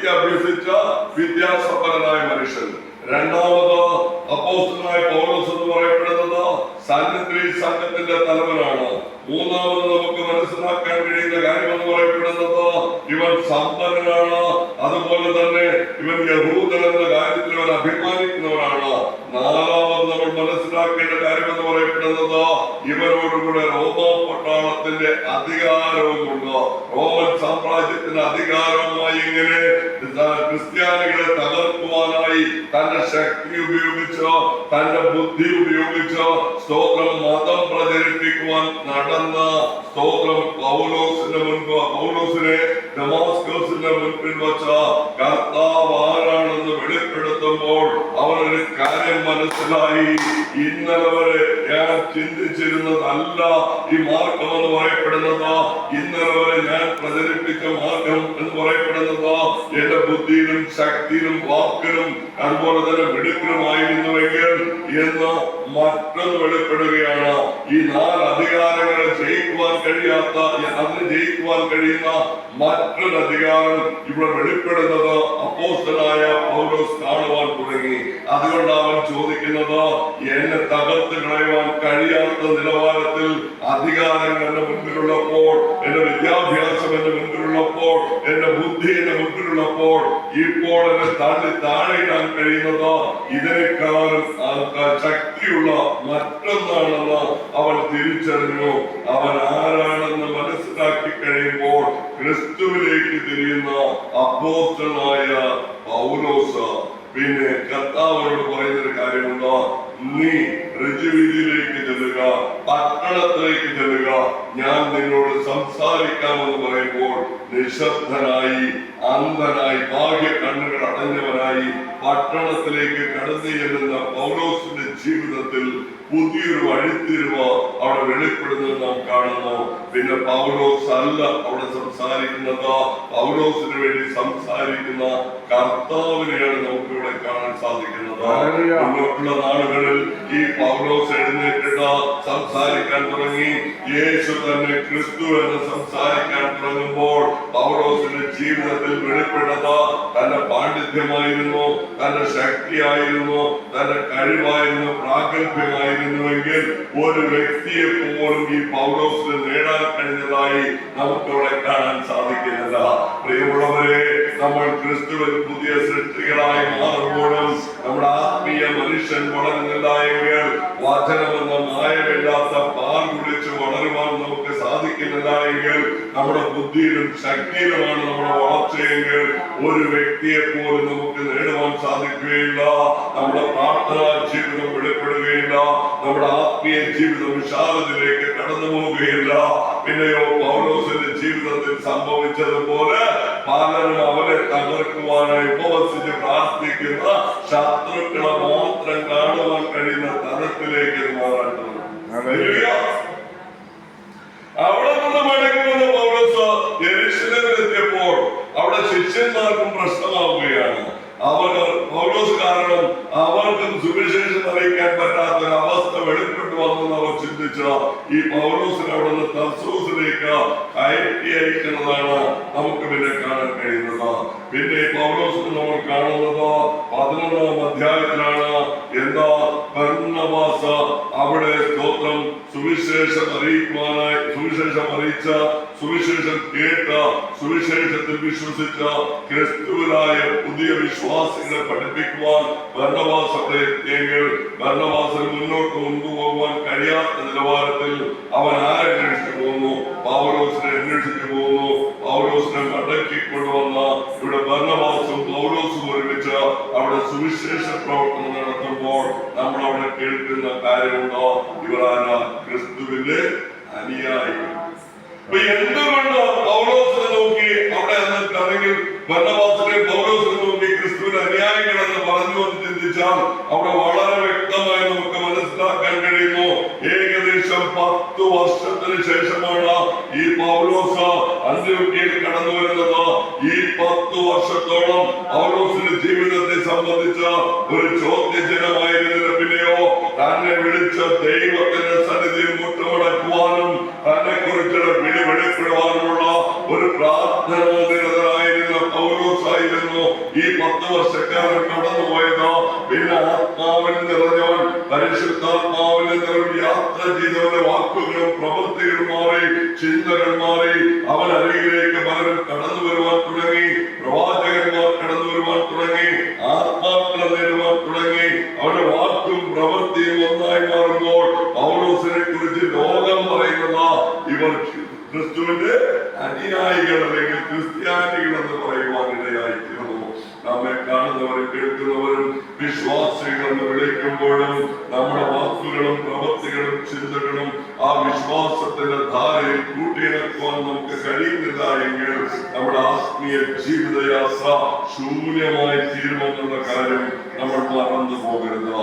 വിദ്യ അഭ്യസിച്ച വിദ്യാസമ്പന്നനായ മനുഷ്യൻ. രണ്ടാമത് അപ്പോസ്റ്റനായ പൗലോസ് എന്ന് പറയപ്പെടുന്നത് സന്നദ്ധി സംഘത്തിന്റെ തലവനാണ്. മൂന്നാമത് നമുക്ക് മനസ്സിലാക്കാൻ കഴിയുന്ന കാര്യം എന്ന് പറയപ്പെടുന്നത് ഇവൻ സമ്പന്നനാണ്. അതുപോലെ തന്നെ ഇവൻ യഹൂദൻ എന്ന കാര്യത്തിൽ ഇവൻ അഭിമാനിക്കുന്നവനാണ് നാലാമത് നമ്മൾ മനസ്സിലാക്കേണ്ട കാര്യം എന്ന് പറയപ്പെടുന്നത് ഇവരോടുകൂടെ റോമ പട്ടാളത്തിന്റെ അധികാരവുമുണ്ട്? റോമൻ സാമ്രാജ്യത്തിന്റെ അധികാരവുമായി ഇങ്ങനെ ക്രിസ്ത്യാനികളെ തകർക്കുവാനായി തന്റെ ശക്തി ഉപയോഗിച്ചോ തന്റെ ബുദ്ധി ഉപയോഗിച്ചോ സ്തോത്രം മതം പ്രചരിപ്പിക്കുവാൻ നടന്ന സ്തോത്രം പൗലോസിന്റെ മുൻപ് പൗലോസിനെ ഡമാസ്കോസിന്റെ മുൻപിൽ വച്ച കർത്താവ് ആരാണെന്ന് വെളിപ്പെടുത്തുമ്പോൾ മനസ്സിലായി. ഇന്നലെ വരെ ഞാൻ ചിന്തിച്ചിരുന്നതല്ല ഈ മാർഗം എന്ന് പറയപ്പെടുന്നത്. ഇന്നലെ വരെ ഞാൻ പ്രചരിപ്പിച്ച മാർഗം എന്ന് പറയപ്പെടുന്നത് എന്റെ ബുദ്ധിയിലും ശക്തിയിലും വാക്കിലും അതുപോലെ തന്നെ വെടുക്കലുമായിരുന്നുവെങ്കിൽ എന്ന് മറ്റൊന്ന് വെളിപ്പെടുകയാണ്. ഈ നാല് അധികാരങ്ങളെ ജയിക്കുവാൻ കഴിയാത്ത അതിന് ജയിക്കുവാൻ കഴിയുന്ന മറ്റൊരു അധികാരം ഇവിടെ വെളിപ്പെടുന്നത് അപ്പോസ്റ്റലായ പൗലോസ് കാണുവാൻ തുടങ്ങി. അതുകൊണ്ട് അവൻ ചോദിക്കുന്നത് എന്നെ തകർത്ത് കളയുവാൻ കഴിയാത്ത നിലവാരത്തിൽ അധികാരങ്ങൾ എന്റെ മുൻപിലുള്ളപ്പോൾ എന്റെ വിദ്യാഭ്യാസം എന്റെ മുൻപിലുള്ളപ്പോൾ എന്റെ ബുദ്ധി എന്റെ മുൻപിലുള്ളപ്പോൾ ഇപ്പോൾ എന്നെ തള്ളി താഴെയിടാൻ കഴിയുന്നത് ഇതിനേക്കാളും ശക്തിയുള്ള മറ്റൊന്നാണെന്ന് അവൻ തിരിച്ചറിഞ്ഞു. അവൻ ആരാണെന്ന് മനസ്സിലാക്കി കഴിയുമ്പോൾ ക്രിസ്തുവിലേക്ക് തിരിയുന്ന അപ്പോസ്റ്റലായ പൗലോസ് പിന്നെ കർത്താവിനോട് പറയുന്ന ഋജുവിധിയിലേക്ക് ചെല്ലുക പട്ടണത്തിലേക്ക് ചെല്ലുക. ഞാൻ നിന്നോട് സംസാരിക്കാമെന്ന് പറയുമ്പോൾ നിശബ്ദനായി അന്ധനായി ഭാഗ്യ കണ്ണുകൾ അടഞ്ഞവനായി പട്ടണത്തിലേക്ക് കടന്നു ചെല്ലുന്ന പൗലോസിന്റെ ജീവിതത്തിൽ പുതിയൊരു വഴിത്തിരിവ് അവിടെ വെളിപ്പെടുന്നത് നാം കാണുന്നു പിന്നെ പൗലോസ് അല്ല അവിടെ സംസാരിക്കുന്നത്? പൗലോസിന് വേണ്ടി സംസാരിക്കുന്ന കർത്താവിനെയാണ് നമുക്ക് ഇവിടെ കാണാൻ സാധിക്കുന്നത്. മുന്നോട്ടുള്ള നാളുകളിൽ ഈ പൗലോസ് എഴുന്നേറ്റിട്ട് സംസാരിക്കാൻ തുടങ്ങി. യേശു തന്നെ ക്രിസ്തു എന്ന് സംസാരിക്കാൻ തുടങ്ങുമ്പോൾ പൗലോസിന്റെ ജീവിതത്തിൽ വെളിപ്പെടുന്നത് തന്റെ പാണ്ഡിത്യമായിരുന്നു തന്റെ ശക്തിയായിരുന്നു തന്റെ കഴിവായിരുന്നു പ്രാഗൽഭ്യമായിരുന്നുവെങ്കിൽ ഒരു വ്യക്തിയെ പോലും ഈ പൗലോസിന് നേടാൻ കഴിഞ്ഞതായി നമുക്ക് ഇവിടെ കാണാൻ സാധിക്കുന്നില്ല. പ്രിയമുള്ളവരെ നമ്മൾ ക്രിസ്തുവിൽ പുതിയ സൃഷ്ടികളായി മാറുമ്പോഴും നമ്മുടെ ആത്മീയ മനുഷ്യൻ വളരുന്നില്ല എങ്കിൽ വചനമെന്ന മായമില്ലാത്ത പാൽ കുടിച്ച് വളരുവാൻ നമുക്ക് സാധിക്കുന്നില്ല എങ്കിൽ നമ്മുടെ ബുദ്ധിയിലും ശക്തിയിലുമാണ് നമ്മുടെ വളർച്ചയെങ്കിൽ ഒരു വ്യക്തിയെ പോലും നമുക്ക് നേടുവാൻ സാധിക്കുകയില്ല. നമ്മുടെ പ്രാർത്ഥനാ ജീവിതം വെളിപ്പെടുകയില്ല. നമ്മുടെ ആത്മീയ ജീവിതം വിശാലത്തിലേക്ക് കടന്നു പോവുകയില്ല. പിന്നെയോ പൗലോസിന്റെ ജീവിതത്തിൽ സംഭവിച്ചതുപോലെ പലരും അവരെ തകർക്കുവാനായി ഉപവസിച്ച് പ്രാർത്ഥിക്കുന്ന ശത്രുക്കളെ മാത്രം കാണുവാൻ കഴിയുന്ന തരത്തിലേക്ക് ഇത് മാറാൻ തുടങ്ങി. ഹല്ലേലൂയ. അവിടെ നിന്ന് മടങ്ങി വന്ന പൗലോസ് യെരൂശലേമിലെത്തിയപ്പോൾ അവിടെ ശിഷ്യന്മാർക്കും പ്രശ്നമാവുകയാണ്. അവർ പൗലോസ് കാരണം അവർക്കും സുവിശേഷം അറിയിക്കാൻ പറ്റാത്ത ഒരു അവസ്ഥ വെളിപ്പെട്ടു വന്നെന്ന് അവർ ചിന്തിച്ച ഈ പൗലോസിനെ അവിടെ നിന്ന് തർസൂസിലേക്ക് കയറ്റി അയക്കുന്നതാണ് നമുക്ക് പിന്നെ കാണാൻ കഴിയുന്നത്. പിന്നെ ഈ പൗലോസിന് നമ്മൾ കാണുന്നത് പതിനൊന്നാം അധ്യായത്തിലാണ്. എന്താ ഭരണവാസ അവിടെ സ്തോത്രം സുവിശേഷം അറിയിക്കുവാനായി സുവിശേഷം അറിയിച്ച സുവിശേഷം കേട്ട സുവിശേഷത്തിൽ വിശ്വസിച്ച ക്രിസ്തുവിനായ പുതിയ വിശ്വാസികളെ പഠിപ്പിക്കുവാൻ ഭരണവാസ അവിടെ എത്തിയെങ്കിൽ ഭരണവാസന് മുന്നോട്ട് കൊണ്ടുപോകുവാൻ കഴിയാത്ത നിലവാരത്തിൽ അവൻ ആരെ അന്വേഷിച്ചു പോകുന്നു പാവലോസിനെ അന്വേഷിച്ചു ക്രിസ്തുവിന്റെ അനുയായികൾ. അപ്പൊ എന്തുകൊണ്ട് പൗലോസിനെ നോക്കി അവിടെ നിന്നിട്ടാണെങ്കിൽ ഭരണവാസിനെ പൗലോസിനെ നോക്കി ക്രിസ്തുവിന്റെ അനുയായികളെന്ന് പറഞ്ഞു എന്ന് ചിന്തിച്ചാൽ അവിടെ വളരെ വ്യക്തമായി നമുക്ക് മനസ്സിലാക്കാൻ കഴിയുന്നു. ഏകദേശം പത്ത് വർഷത്തിന് ശേഷമാണ് ഈ പൗലോസ് അന്ത്യോക്യയിൽ കടന്നു വരുന്നത്. ഈ പത്ത് വർഷത്തോളം പൗലോസിന്റെ ജീവിതത്തെ സംബന്ധിച്ച ഒരു ചോദ്യചിഹ്നമായിരുന്നില്ല പിന്നെയോ തന്നെ വിളിച്ച ദൈവത്തിന്റെ സന്നിധി മുട്ടുമടക്കുവാനും തന്നെ കുറിച്ചുള്ള വിളി വെളിപ്പെടുവാനുമുള്ള ഒരു പ്രാർത്ഥന പൗലോസായിരുന്നു ഈ പത്ത് വർഷക്കാലം കടന്നുപോയതോ പിന്നെ ആത്മാവിൽ നിറഞ്ഞവൻ പരിശുദ്ധാത്മാവിൽ നിറഞ്ഞ യാത്ര ചെയ്തവന്റെ വാക്കുകളും പ്രവൃത്തികളും മാറി ചിന്തകൾ മാറി. അവൻ അരികിലേക്ക് പലരും കടന്നു വരുവാൻ തുടങ്ങി. പ്രവാചകന്മാർ കടന്നു വരുവാൻ തുടങ്ങി. ആത്മാക്കളെ നേടുവാൻ തുടങ്ങി. അവരുടെ വാക്കും പ്രവൃത്തിയും ഒന്നായി മാറുമ്പോൾ പൗലോസിനെ കുറിച്ച് ലോകം പറയുന്നതാ ഇവർ ക്രിസ്തുവിന്റെ അനുയായികൾ അല്ലെങ്കിൽ ക്രിസ്ത്യാനികൾ എന്ന് കേൾക്കുന്നവരും വിശ്വാസികളെന്ന് വിളിക്കുമ്പോഴും നമ്മുടെ വാക്കുകളും പ്രവൃത്തികളും ചിന്തകളും ആ വിശ്വാസത്തിന്റെ ധാരയിൽ കൂട്ടിയിറക്കുവാൻ നമുക്ക് കഴിയുന്നില്ല എങ്കിൽ നമ്മുടെ ആത്മീയ ജീവിതയാത്ര ശൂന്യമായി തീരുമെന്നുള്ള കാര്യം നമ്മൾ മറന്നു പോകരുത്.